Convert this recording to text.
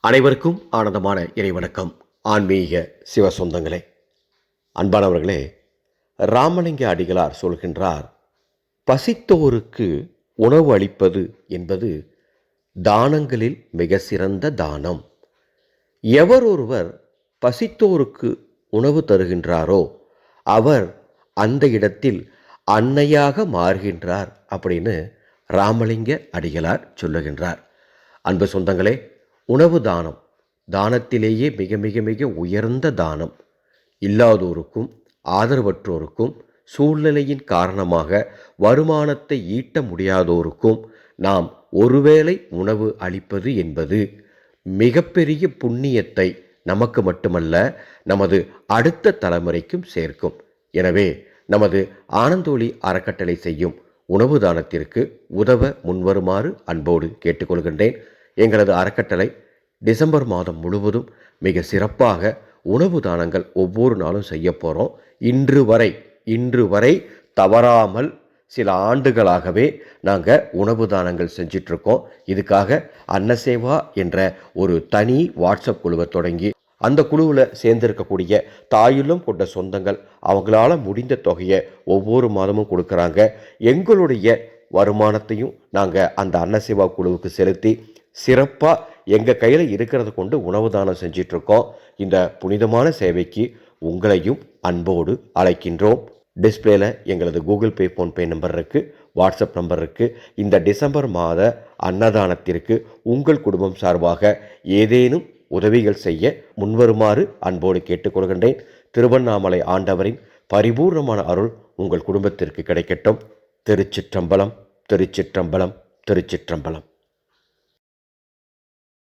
அனைவருக்கும் ஆனந்தமான இறைவணக்கம் ஆன்மீக சிவ சொந்தங்களே அன்பானவர்களே ராமலிங்க அடிகளார் சொல்கின்றார் பசித்தோருக்கு உணவு அளிப்பது என்பது தானங்களில் மிக சிறந்த தானம். எவர் ஒருவர் பசித்தோருக்கு உணவு தருகின்றாரோ அவர் அந்த இடத்தில் அன்னையாக மாறுகின்றார் அப்படின்னு ராமலிங்க அடிகளார் சொல்லுகின்றார். அன்பு சொந்தங்களே உணவு தானம். தானத்திலேயே மிக மிக மிக உயர்ந்த தானம். இல்லாதோருக்கும் ஆதரவற்றோருக்கும் சூழ்நிலையின் காரணமாக வருமானத்தை ஈட்ட முடியாதோருக்கும் நாம் ஒருவேளை உணவு அளிப்பது என்பது மிகப்பெரிய புண்ணியத்தை நமக்கு மட்டுமல்ல நமது அடுத்த தலைமுறைக்கும் சேர்க்கும். எனவே நமது ஆனந்தோழி அறக்கட்டளை செய்யும் உணவு தானத்திற்கு உதவ முன்வருமாறு அன்போடு கேட்டுக்கொள்கின்றேன். எங்களது அறக்கட்டளை டிசம்பர் மாதம் முழுவதும் மிக சிறப்பாக உணவு தானங்கள் ஒவ்வொரு நாளும் செய்ய போகிறோம் இன்று வரை இன்று வரை தவறாமல் சில ஆண்டுகளாகவே நாங்கள் உணவு தானங்கள் செஞ்சிட்ருக்கோம் இதுக்காக அன்னசேவா என்ற ஒரு தனி வாட்ஸ்அப் குழுவை தொடங்கி அந்த குழுவில் சேர்ந்திருக்கக்கூடிய தாயிலும் கொண்ட சொந்தங்கள் அவங்களால முடிந்த தொகையை ஒவ்வொரு மாதமும் கொடுக்குறாங்க. எங்களுடைய வருமானத்தையும் நாங்கள் அந்த அன்னசேவா குழுவுக்கு செலுத்தி சிறப்பாக எங்கள் கையில் இருக்கிறத கொண்டு உணவு தானம் செஞ்சிட்ருக்கோம். இந்த புனிதமான சேவைக்கு உங்களையும் அன்போடு அழைக்கின்றோம். டிஸ்பிளேல எங்களது கூகுள் பே ஃபோன்பே நம்பர் இருக்குது வாட்ஸ்அப் நம்பர் இருக்குது இந்த டிசம்பர் மாத அன்னதானத்திற்கு உங்கள் குடும்பம் சார்பாக ஏதேனும் உதவிகள் செய்ய முன்வருமாறு அன்போடு கேட்டுக்கொள்கின்றேன் திருவண்ணாமலை ஆண்டவரின் பரிபூர்ணமான அருள் உங்கள் குடும்பத்திற்கு கிடைக்கட்டும். திருச்சிற்றம்பலம் திருச்சிற்றம்பலம் திருச்சிற்றம்பலம்.